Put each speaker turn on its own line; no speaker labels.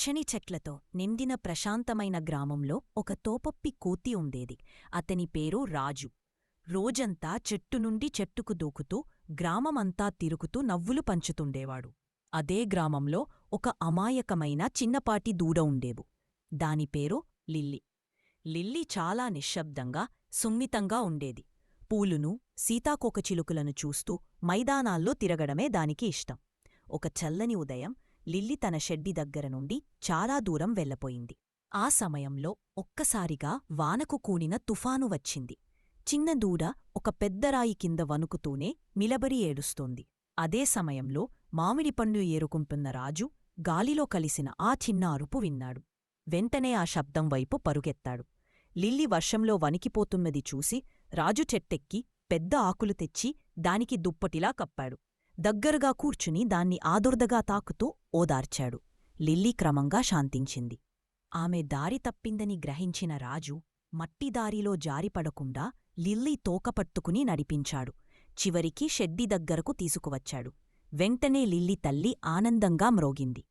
పచ్చని చెట్లతో నిండిన ప్రశాంతమైన గ్రామంలో ఒక తోపప్పి కోతి ఉండేది. అతని పేరు రాజు. రోజంతా చెట్టు నుండి చెట్టుకు దూకుతూ గ్రామమంతా తిరుగుతూ నవ్వులు పంచుతుండేవాడు. అదే గ్రామంలో ఒక అమాయకమైన చిన్నపాటి దూడ ఉండేవు. దాని పేరు లిల్లీ. లిల్లీ చాలా నిశ్శబ్దంగా సున్నితంగా ఉండేది. పూలును సీతాకోకచిలుకలను చూస్తూ మైదానాల్లో తిరగడమే దానికి ఇష్టం. ఒక చల్లని ఉదయం లిల్లీ తన షెడ్డి దగ్గర నుండి చాలా దూరం వెళ్ళపోయింది. ఆ సమయంలో ఒక్కసారిగా వానకు కూడిన తుఫాను వచ్చింది. చిన్న దూడ ఒక పెద్దరాయి కింద వణుకుతూనే మిలబరి ఏడుస్తోంది. అదే సమయంలో మామిడి పండు ఏరుకుంటున్న రాజు గాలిలో కలిసిన ఆ చిన్న అరుపు విన్నాడు. వెంటనే ఆ శబ్దం వైపు పరుగెత్తాడు. లిల్లీ వర్షంలో వణికిపోతున్నది చూసి రాజు చెట్టెక్కి పెద్ద ఆకులు తెచ్చి దానికి దుప్పటిలా కప్పాడు. దగ్గరగా కూర్చుని దాన్ని ఆదుర్దగా తాకుతూ ఓదార్చాడు. లిల్లీ క్రమంగా శాంతించింది. ఆమె దారి తప్పిందని గ్రహించిన రాజు మట్టిదారిలో జారిపడకుండా లిల్లీ తోకపట్టుకుని నడిపించాడు. చివరికి షెడ్డి దగ్గరకు తీసుకువచ్చాడు. వెంటనే లిల్లీ తల్లి ఆనందంగా మ్రోగింది.